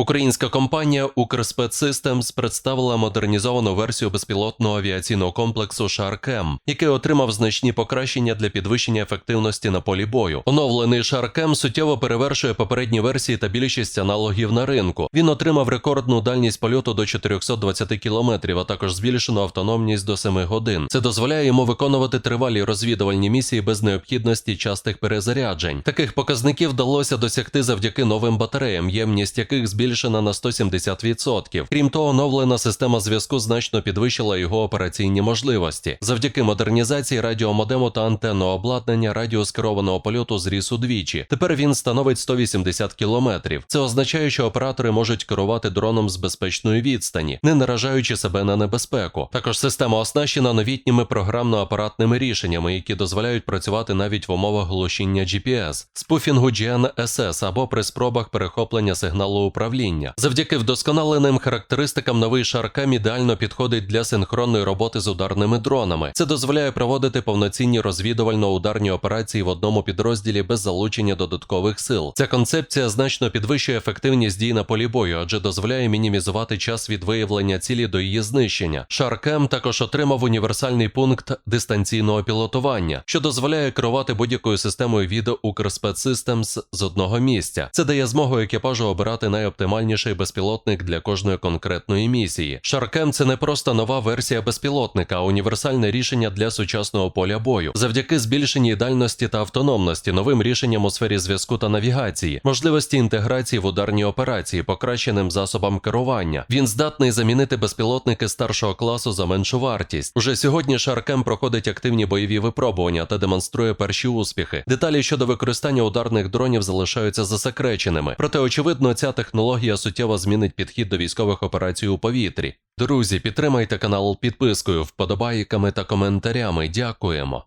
Українська компанія Укрспецсистемс представила модернізовану версію безпілотного авіаційного комплексу Шаркем, який отримав значні покращення для підвищення ефективності на полі бою. Оновлений Шаркем суттєво перевершує попередні версії та більшість аналогів на ринку. Він отримав рекордну дальність польоту до 420 км, а також збільшену автономність до 7 годин. Це дозволяє йому виконувати тривалі розвідувальні місії без необхідності частих перезаряджень. Таких показників вдалося досягти завдяки новим батареям, ємність яких збільшена на 170%. Крім того, оновлена система зв'язку значно підвищила його операційні можливості. Завдяки модернізації радіомодему та антенного обладнання радіус керованого польоту зріс удвічі. Тепер він становить 180 кілометрів. Це означає, що оператори можуть керувати дроном з безпечної відстані, не наражаючи себе на небезпеку. Також система оснащена новітніми програмно-апаратними рішеннями, які дозволяють працювати навіть в умовах глушіння GPS, спуфінгу GNSS або при спробах перехоплення сигналу управління. Завдяки вдосконаленим характеристикам новий Шаркам ідеально підходить для синхронної роботи з ударними дронами. Це дозволяє проводити повноцінні розвідувально-ударні операції в одному підрозділі без залучення додаткових сил. Ця концепція значно підвищує ефективність дій на полі бою, адже дозволяє мінімізувати час від виявлення цілі до її знищення. Шаркем також отримав універсальний пункт дистанційного пілотування, що дозволяє керувати будь-якою системою від Укрспецсистемс з одного місця. Це дає змогу екіпажу обирати найоптимальніший безпілотник для кожної конкретної місії. Шаркем це не просто нова версія безпілотника, а універсальне рішення для сучасного поля бою. Завдяки збільшеній дальності та автономності, новим рішенням у сфері зв'язку та навігації, можливості інтеграції в ударні операції, покращеним засобам керування. Він здатний замінити безпілотники старшого класу за меншу вартість. Уже сьогодні Шаркем проходить активні бойові випробування та демонструє перші успіхи. Деталі щодо використання ударних дронів залишаються засекреченими. Проте, очевидно, ця технологія суттєво змінить підхід до військових операцій у повітрі. Друзі, підтримайте канал підпискою, вподобайками та коментарями. Дякуємо.